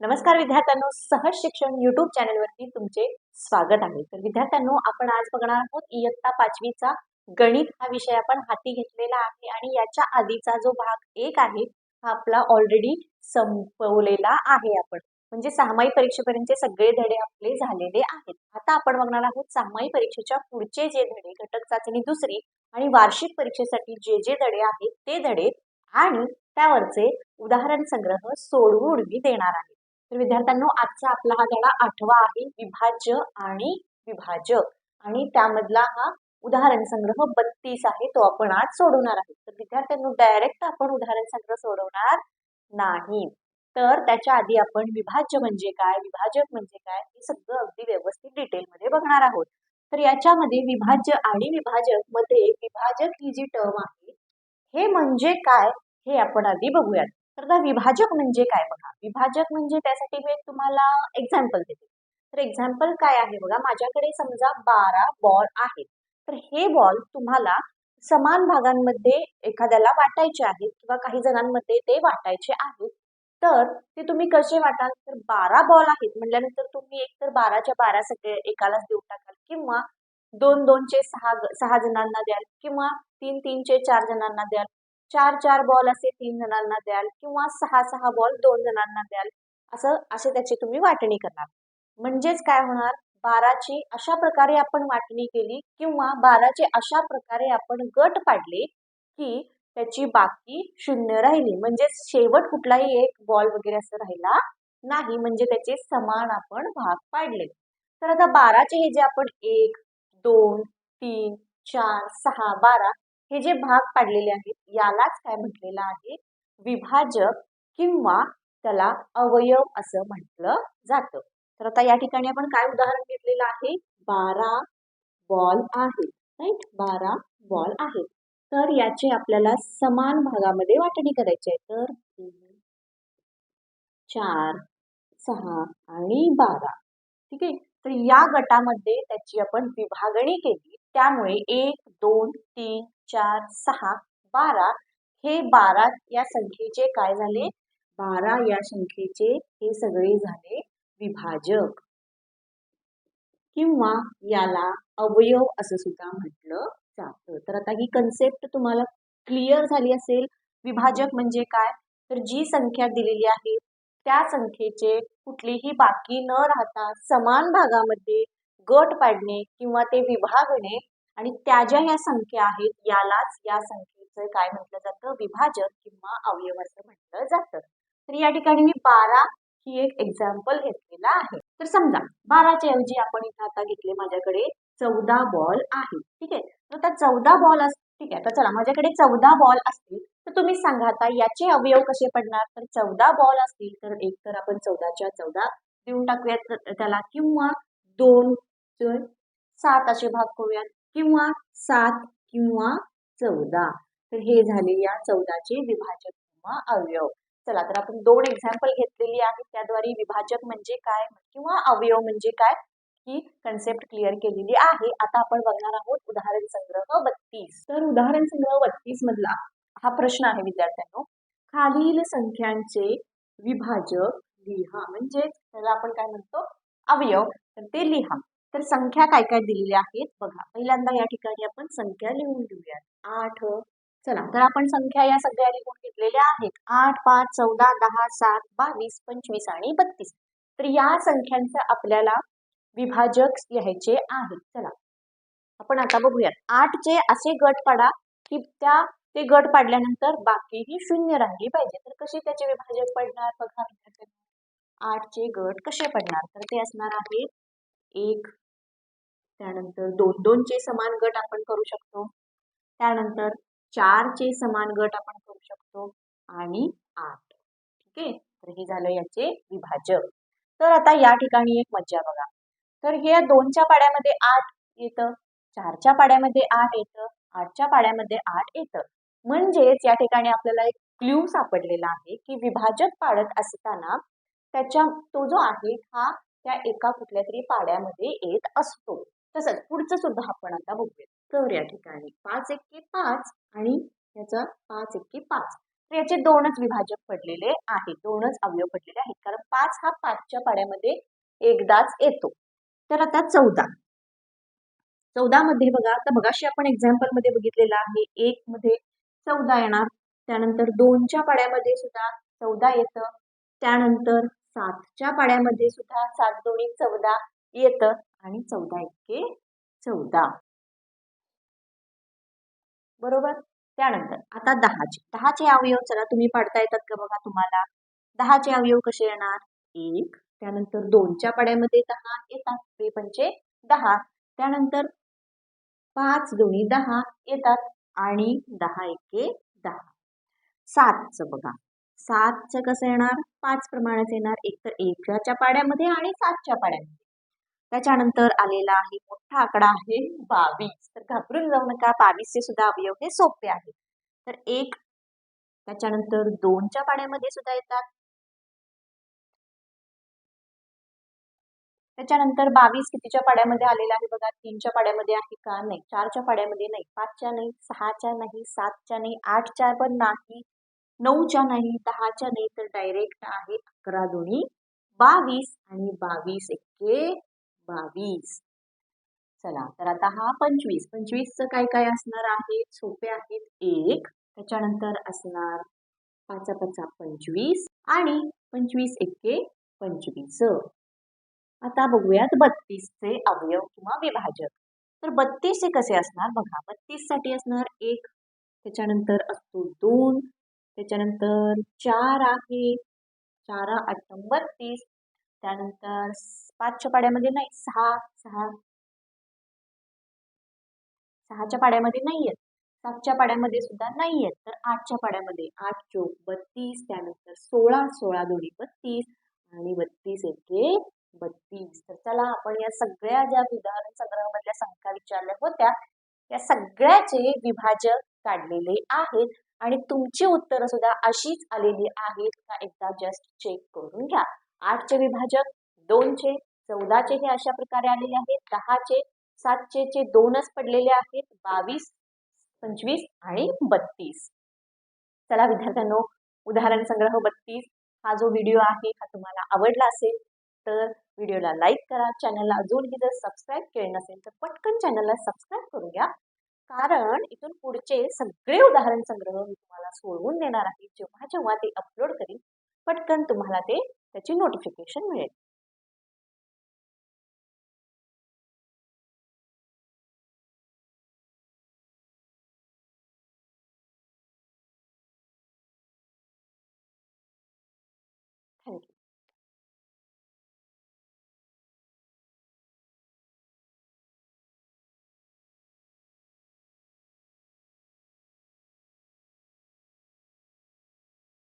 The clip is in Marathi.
नमस्कार विद्यार्थ्यांनो सहज शिक्षण युट्यूब चॅनलवरती तुमचे स्वागत आहे. तर विद्यार्थ्यांनो आपण आज बघणार आहोत इयत्ता पाचवीचा गणित हा विषय आपण हाती घेतलेला आहे आणि याच्या आधीचा जो भाग एक आहे हा आपला ऑलरेडी संपवलेला आहे आपण. म्हणजे सहामाही परीक्षेपर्यंतचे सगळे धडे आपले झालेले आहेत. आता आपण बघणार आहोत सहामाही परीक्षेच्या पुढचे जे धडे घटक चाचणी दुसरी आणि वार्षिक परीक्षेसाठी जे जे धडे आहेत ते धडे आणि त्यावरचे उदाहरण संग्रह सोडवून मी देणार आहे. तर विद्यार्थ्यांनो आजचा आपला हा धडा आठवा आहे विभाज्य आणि विभाजक. आणि त्यामधला हा उदाहरण संग्रह बत्तीस आहे तो आपण आज सोडवणार आहे तर विद्यार्थ्यांनो डायरेक्ट आपण उदाहरण संग्रह सोडवणार नाही. तर त्याच्या आधी आपण विभाज्य म्हणजे काय विभाजक म्हणजे काय हे सगळं अगदी व्यवस्थित डिटेलमध्ये बघणार आहोत. तर याच्यामध्ये विभाज्य आणि विभाजकमध्ये विभाजक ही जी टर्म आहे हे म्हणजे काय हे आपण आधी बघूयात. तर विभाजक म्हणजे काय बघा? विभाजक म्हणजे त्यासाठी मी तुम्हाला एक्झाम्पल देते. तर एक्झाम्पल काय आहे बघा? माझ्याकडे समजा बारा बॉल आहेत. तर हे बॉल तुम्हाला समान भागांमध्ये एखाद्याला वाटायचे आहेत किंवा काही जणांमध्ये ते वाटायचे आहेत. तर ते तुम्ही कसे वाटाल? तर बारा बॉल आहेत म्हटल्यानंतर तुम्ही एक तर बाराच्या बारा सगळे एकालाच देऊ टाकाल किंवा दोन दोनचे सहा सहा जणांना द्याल किंवा तीन तीनचे चार जणांना द्याल. चार चार बॉल असे तीन जणांना द्याल किंवा सहा सहा बॉल दोन जणांना द्याल असं असे त्याची तुम्ही वाटणी करणार. म्हणजेच काय होणार? बाराची अशा प्रकारे आपण वाटणी केली किंवा बाराचे अशा प्रकारे आपण गट पाडले की त्याची बाकी शून्य राहिली. म्हणजे शेवट कुठलाही एक बॉल वगैरे असं राहिला नाही. म्हणजे त्याचे समान आपण भाग पाडले. तर आता बाराचे हे जे आपण एक दोन तीन चार सहा बारा हे जे भाग पाडलेले आहेत यालाच काय म्हटलेलं आहे? विभाजक किंवा त्याला अवयव असं म्हटलं जातं. तर आता या ठिकाणी आपण काय उदाहरण घेतलेलं आहे? बारा बॉल आहेत राईट बारा बॉल आहेत तर याचे आपल्याला समान भागामध्ये वाटणी करायची आहे. तर तीन चार सहा आणि बारा. ठीक आहे? तर या गटामध्ये त्याची आपण विभागणी केली. त्यामुळे एक दोन तीन चार सहा बारा हे बारा या संख्येचे काय झाले? बारा या संख्येचे हे सगळे झाले विभाजक. किंवा याला अवयव असं सुद्धा म्हटलं जातं. तर आता ही कन्सेप्ट तुम्हाला क्लिअर झाली असेल. विभाजक म्हणजे काय? तर जी संख्या दिलेली आहे त्या संख्येचे कुठलीही बाकी न राहता समान भागामध्ये गट पाडणे किंवा ते विभागणे आणि त्या ज्या ह्या संख्या आहेत यालाच या संख्येचं काय म्हटलं जातं? विभाजक किंवा अवयव असं म्हटलं जातं. तर या ठिकाणी मी बारा ही एक एक्झाम्पल घेतलेला आहे. तर समजा बाराच्या ऐवजी आपण इथं आता घेतले माझ्याकडे चौदा बॉल आहे. ठीक आहे? तर आता चौदा बॉल अस ठीक आहे. तर चला माझ्याकडे चौदा बॉल असतील तर तुम्ही सांगा आता याचे अवयव कसे पडणार? तर चौदा बॉल असतील तर एक तर आपण चौदाच्या चौदा देऊन टाकूयात त्याला किंवा दोन सात असे भाग करूयात. किंवा सात किंवा चौदा. तर हे झाले या चौदाचे विभाजक किंवा अवयव. चला तर आपण दोन एक्झाम्पल घेतलेली आहेत. त्याद्वारे विभाजक म्हणजे काय किंवा अवयव म्हणजे काय ही कन्सेप्ट क्लिअर केलेली आहे. आता आपण बघणार आहोत उदाहरण संग्रह बत्तीस. तर उदाहरण संग्रह बत्तीस मधला हा प्रश्न आहे विद्यार्थ्यांनो. खालील संख्यांचे विभाजक लिहा. म्हणजे त्याला आपण काय म्हणतो? अवयव. तर ते लिहा. तर संख्या काय काय दिलेल्या आहेत? बघा पहिल्यांदा या ठिकाणी आपण संख्या लिहून घेऊयात. आठ हो. चला तर आपण संख्या या सगळ्या लिहून घेतलेल्या आहेत. आठ पाच चौदा दहा सात बावीस पंचवीस आणि बत्तीस. तर या संख्यांचं आपल्याला विभाजक लिहायचे आहेत चला आपण आता बघूयात. आठचे असे गट पाडा की त्या ते गट पाडल्यानंतर बाकीही शून्य राहिली पाहिजे. तर कसे त्याचे विभाजक पडणार? बघा आठचे गट कसे पडणार? तर ते असणार आहेत एक त्यानंतर दोन दोनचे समान गट आपण करू शकतो. त्यानंतर चारचे समान गट आपण करू शकतो आणि आठ. ठीक आहे तर हे झालं याचे विभाजक. तर आता या ठिकाणी एक मज्जा बघा. तर हे दोनच्या पाड्यामध्ये आठ येतं चारच्या पाड्यामध्ये आठ येतं आठच्या पाड्यामध्ये आठ येतं. म्हणजेच या ठिकाणी आपल्याला एक क्ल्यू सापडलेला आहे की विभाजक पाडत असताना त्याच्या तो जो आहे हा त्या एका कुठल्या तरी पाड्यामध्ये येत असतो. तसंच पुढचं सुद्धा आपण आता बघूया. तर या ठिकाणी. पाच एक्के पाच आणि याचा पाच एक्के पाच. तर याचे दोनच विभाजक पडलेले आहेत. दोनच अवयव पडलेले आहेत. कारण पाच हा पाचच्या पाड्यामध्ये एकदाच येतो. तर आता चौदा. चौदा मध्ये बघा. आता बघाशी आपण एक्झाम्पलमध्ये बघितलेलं आहे. एक मध्ये चौदा येणार. त्यानंतर दोनच्या पाड्यामध्ये सुद्धा चौदा येतं. त्यानंतर सातच्या पाड्यामध्ये सुद्धा सात दोन्ही चौदा येतं आणि चौदा इतके चौदा. बरोबर? त्यानंतर आता दहाचे. दहाचे अवयव चला तुम्ही पाडता येतात का बघा तुम्हाला? दहाचे अवयव कसे येणार? एक त्यानंतर दोनच्या पाड्यामध्ये दहा येतात. ते पंचे दहा. त्यानंतर पाच दोन्ही दहा येतात आणि दहा एके दहा. सातचं बघा. सातचं कसं येणार? पाच प्रमाणात येणार. एक तर एकाच्या पाड्यामध्ये आणि सातच्या पाड्यामध्ये. त्याच्यानंतर आलेला आहे मोठा आकडा आहे बावीस. तर घाबरून जाऊ नका. बावीसचे सुद्धा अवयव हे सोपे आहेत. तर एक त्याच्यानंतर दोनच्या पाड्यामध्ये सुद्धा येतात. त्याच्यानंतर बावीस कितीच्या पाड्यामध्ये आलेला आहे बघा? तीनच्या पाड्यामध्ये आहे का? नाही. चारच्या पाड्यामध्ये नाही. पाचच्या नाही. सहाच्या नाही. सातच्या नाही. आठच्या पण नाही. नऊच्या नाही दहाच्या नाही तर डायरेक्ट आहे अकरा दोन्ही. बावीस आणि बावीस एक्के बावीस. चला तर आता हा पंचवीस. पंचवीसचं काय काय असणार आहे? सोपे आहेत एक. त्याच्यानंतर असणार पाचा पाचा पंचवीस आणि पंचवीस एक्के पंचवीस आता बघूयात बत्तीसचे अवयव किंवा विभाजक. तर बत्तीसचे कसे असणार? बघा बत्तीससाठी असणार एक. त्याच्यानंतर असतो दोन. त्याच्यानंतर चार आहे. चार आठ बत्तीस त्यानंतर पाचच्या पाड्यामध्ये नाही सहा सहा. सहाच्या पाड्यामध्ये नाही आहेत सातच्या पाड्यामध्ये सुद्धा नाही आहेत तर आठच्या पाड्यामध्ये आठ चोक बत्तीस. त्यानंतर सोळा सोळा दोन्ही बत्तीस. आणि बत्तीस एके बत्तीस. तर चला आपण या सगळ्या ज्या उदाहरण संग्रहामधल्या संख्या विचारल्या होत्या या सगळ्याचे विभाजक काढलेले आहेत. आणि तुमची उत्तरं सुद्धा अशीच आलेली आहेत का एकदा जस्ट चेक करून घ्या. आठचे विभाजक दोनचे चौदाचे हे अशा प्रकारे आलेले आहेत. दहाचे सातचे चे दोनच पडलेले आहेत. बावीस पंचवीस आणि बत्तीस. चला विद्यार्थ्यांनो उदाहरण संग्रह बत्तीस हा जो व्हिडिओ आहे हा तुम्हाला आवडला असेल तर व्हिडिओला लाईक करा. चॅनलला अजूनही जर सबस्क्राईब केले नसेल तर पटकन चॅनलला सबस्क्राईब करून घ्या. कारण इथून पुढचे सगळे उदाहरण संग्रह मी तुम्हाला सोडवून देणार आहे. जेव्हा जेव्हा ते अपलोड करीन पटकन तुम्हाला ते त्याची नोटिफिकेशन मिळेल.